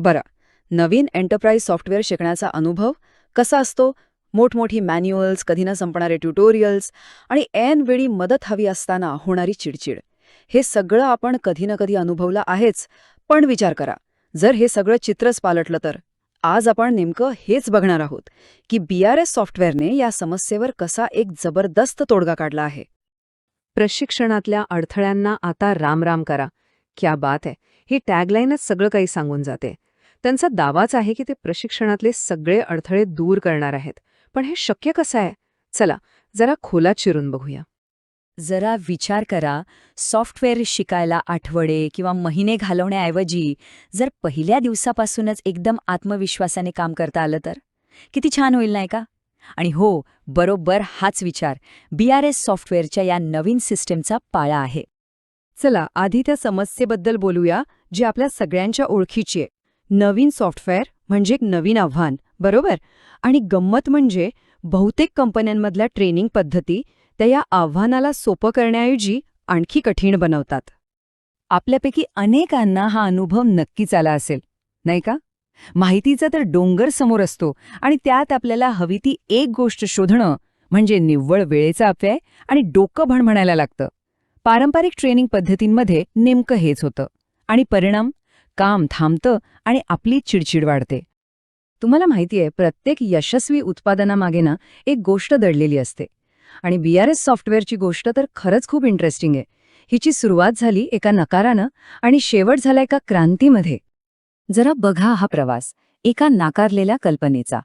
बरं नवीन enterprise software शिकण्याचा अनुभव कसा असतो? मोठमोठी मॅन्युअल्स कधी न संपणारे ट्युटोरियल्स आणि ऐन वेळी मदत हवी असताना होणारी चिडचिड. हे सगळं आपण कधी ना कधी अनुभवलं आहेच पण विचार करा. जर हे सगळं चित्रच पालटलं तर. आज आपण नेमकं हेच बघणार आहोत की बी आर एस सॉफ्टवेअरने या समस्येवर कसा एक जबरदस्त तोडगा काढला आहे. प्रशिक्षणातल्या अडथळ्यांना आता रामराम करा. क्या बात आहे ही टॅगलाईनच सगळं काही सांगून जाते. त्यांचा दावाच आहे की ते प्रशिक्षणातले सगळे अडथळे दूर करणार आहेत. पण हे शक्य कसं आहे? चला जरा खोलात शिरून बघूया. जरा विचार करा सॉफ्टवेअर शिकायला आठवडे किंवा महिने घालवण्याऐवजी जर पहिल्या दिवसापासूनच एकदम आत्मविश्वासाने काम करता आलं तर? किती छान होईल नाही का? आणि हो बरोबर हाच विचार बीआरएस सॉफ्टवेअरच्या या नवीन सिस्टीमचा पाया आहे. चला आधी त्या समस्येबद्दल बोलूया जी आपल्या सगळ्यांच्या ओळखीची आहे. नवीन सॉफ्टवेअर म्हणजे एक नवीन आव्हान बरोबर? आणि गंमत म्हणजे बहुतेक कंपन्यांमधल्या ट्रेनिंग पद्धती त्या या आव्हानाला सोपं करण्याऐवजी आणखी कठीण बनवतात. आपल्यापैकी अनेकांना हा अनुभव नक्कीच आला असेल नाही का? माहितीचा तर डोंगर समोर असतो आणि त्यात आपल्याला हवी ती एक गोष्ट शोधणं म्हणजे निव्वळ वेळेचा अपव्यय आणि डोकं भणभणायला म्हणायला लागतं. पारंपरिक ट्रेनिंग पद्धतींमध्ये नेमकं हेच होतं आणि परिणाम काम थांबतं आणि आपली चिडचिड वाढते. तुम्हाला माहितीये प्रत्येक यशस्वी उत्पादनामागे ना एक गोष्ट दडलेली असते. आणि बी आर एस सॉफ्टवेअरची गोष्ट तर खरंच खूप इंटरेस्टिंग आहे. हिची सुरुवात झाली एका नकारानं आणि शेवट झाला एका क्रांतीमध्ये. जरा बघा हा प्रवास एका नाकारलेल्या कल्पनेचा.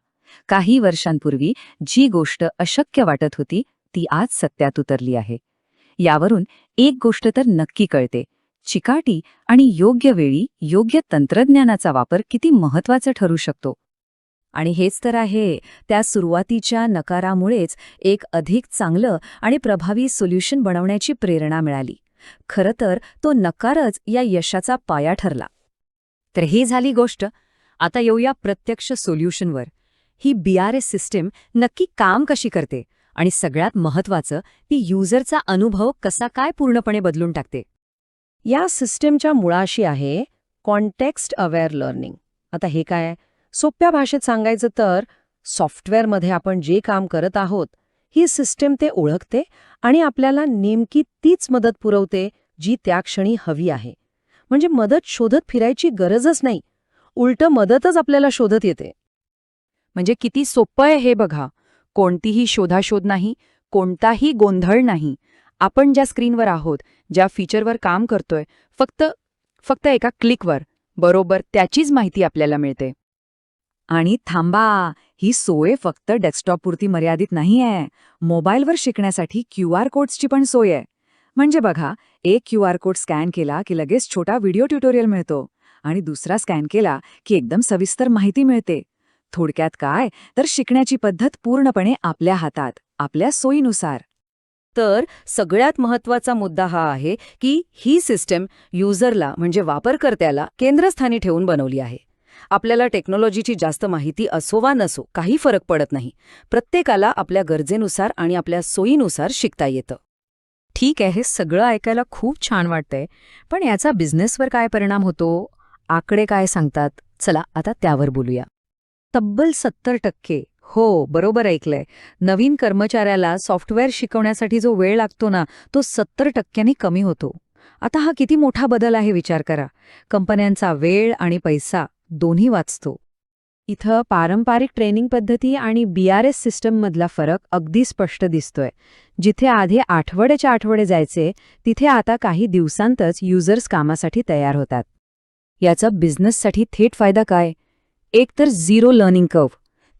काही वर्षांपूर्वी जी गोष्ट अशक्य वाटत होती ती आज सत्यात उतरली आहे. यावरून एक गोष्ट तर नक्की कळते. चिकाटी आणि योग्य वेळी योग्य तंत्रज्ञानाचा वापर किती महत्त्वाचा ठरू शकतो? आणि हेच तर आहे त्या सुरुवातीच्या नकारामुळेच एक अधिक चांगलं आणि प्रभावी सोल्युशन बनवण्याची प्रेरणा मिळाली. खरं तर तो नकारच या यशाचा पाया ठरला. तर ही झाली गोष्ट. आता येऊया प्रत्यक्ष सोल्युशनवर. ही बी आर एस सिस्टीम नक्की काम कशी करते आणि सगळ्यात महत्वाचं ती युजरचा अनुभव कसा काय पूर्णपणे बदलून टाकते? या सिस्टीमच्या मुळाशी आहे कॉन्टेक्स्ट अवेअर लर्निंग. आता हे काय सोप्या भाषेत सांगायचं तर सॉफ्टवेअरमध्ये आपण जे काम करत आहोत ही सिस्टीम ते ओळखते आणि आपल्याला नेमकी तीच मदत पुरवते जी त्या क्षणी हवी आहे. म्हणजे मदत शोधत फिरायची गरजच नाही. उलटं मदतच आपल्याला शोधत येते. म्हणजे किती सोपं आहे हे बघा. कोणतीही शोधाशोध नाही कोणताही गोंधळ नाही. आपण ज्या स्क्रीनवर आहोत ज्या फीचरवर काम करतोय फक्त फक्त एका क्लिकवर. बरोबर त्याचीच माहिती आपल्याला मिळते. आणि थांबा ही सोय फक्त डेस्कटॉपपुरती मर्यादित नाहीये. मोबाईलवर शिकण्यासाठी क्यू आर कोड्सची पण सोय आहे. म्हणजे बघा एक क्यू आर कोड स्कॅन केला की लगेच छोटा व्हिडिओ ट्युटोरियल मिळतो. आणि दुसरा स्कॅन केला की एकदम सविस्तर माहिती मिळते. थोडक्यात काय? तर शिकण्याची पद्धत पूर्णपणे आपल्या हातात आपल्या सोयीनुसार. तर सगळ्यात महत्त्वाचा मुद्दा हा आहे की ही सिस्टम युजरला म्हणजे वापरकर्त्याला केंद्रस्थानी ठेवून बनवली आहे. आपल्याला टेक्नॉलॉजीची जास्त माहिती असो वा नसो काही फरक पडत नाही. प्रत्येकाला आपल्या गरजेनुसार आणि आपल्या सोयीनुसार शिकता येतं. ठीक आहे हे सगळं ऐकायला खूप छान वाटतंय. पण याचा बिझनेसवर काय परिणाम होतो? आकडे काय सांगतात? चला आता त्यावर बोलूया. तब्बल सत्तर टक्के हो बरोबर ऐकलंय. नवीन कर्मचाऱ्याला सॉफ्टवेअर शिकवण्यासाठी जो वेळ लागतो ना तो सत्तर टक्क्यांनी कमी होतो. आता हा किती मोठा बदल आहे विचार करा. कंपन्यांचा वेळ आणि पैसा दोन्ही वाचतो. इथं पारंपरिक ट्रेनिंग पद्धती आणि बी आर एस सिस्टममधला फरक अगदी स्पष्ट दिसतोय. जिथे आधी आठवड्याच्या आठवडे जायचे तिथे आता काही दिवसांतच युजर्स कामासाठी तयार होतात. याचा बिझनेससाठी थेट फायदा काय? एक तर झिरो लर्निंग कर्व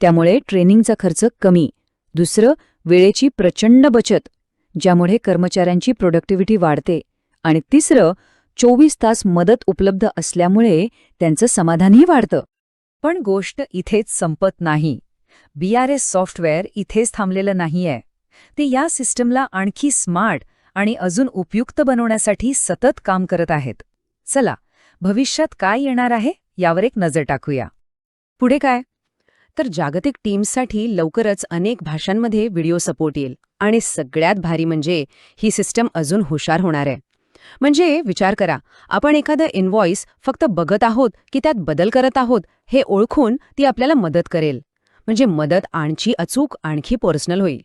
त्यामुळे ट्रेनिंगचा खर्च कमी. दुसरं वेळेची प्रचंड बचत ज्यामुळे कर्मचाऱ्यांची प्रोडक्टिव्हिटी वाढते. आणि तिसरं चोवीस तास मदत उपलब्ध असल्यामुळे त्यांचं समाधानही वाढतं. पण गोष्ट इथेच संपत नाही. बीआरएस सॉफ्टवेअर इथेच थांबलेलं नाहीये. ते या सिस्टमला आणखी स्मार्ट आणि अजून उपयुक्त बनवण्यासाठी सतत काम करत आहेत. चला भविष्यात काय येणार आहे यावर एक नजर टाकूया. पुढे काय? तर जागतिक टीम्ससाठी लवकरच अनेक भाषांमध्ये व्हिडिओ सपोर्ट येईल. आणि सगळ्यात भारी म्हणजे ही सिस्टम अजून हुशार होणार आहे. म्हणजे विचार करा आपण एखादं इनव्हॉइस फक्त बघत आहोत की त्यात बदल करत आहोत हे ओळखून ती आपल्याला मदत करेल. म्हणजे मदत आणखी अचूक आणखी पर्सनल होईल.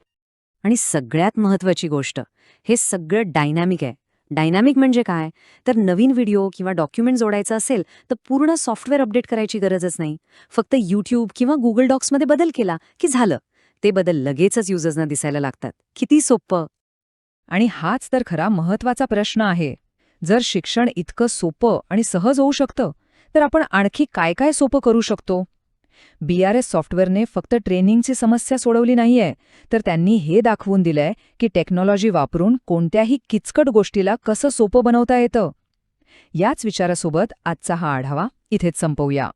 आणि सगळ्यात महत्वाची गोष्ट हे सगळं डायनॅमिक आहे. डायनॅमिक म्हणजे काय? तर नवीन व्हिडिओ किंवा डॉक्युमेंट जोडायचं असेल तर पूर्ण सॉफ्टवेअर अपडेट करायची गरजच नाही. फक्त यूट्यूब किंवा गुगल डॉक्समध्ये बदल केला की झालं. ते बदल लगेचच युजर्सना दिसायला लागतात. किती सोपं! आणि हाच तर खरा महत्त्वाचा प्रश्न आहे. जर शिक्षण इतकं सोपं आणि सहज होऊ शकतं तर आपण आणखी काय काय सोपं करू शकतो? बी आर एस सॉफ्टवेअरने फक्त ट्रेनिंगची समस्या सोडवली नाहीये. तर त्यांनी हे दाखवून दिलंय की टेक्नॉलॉजी वापरून कोणत्याही किचकट गोष्टीला कसं सोपं बनवता येतं? याच विचारासोबत आजचा हा आढावा इथेच संपवूया.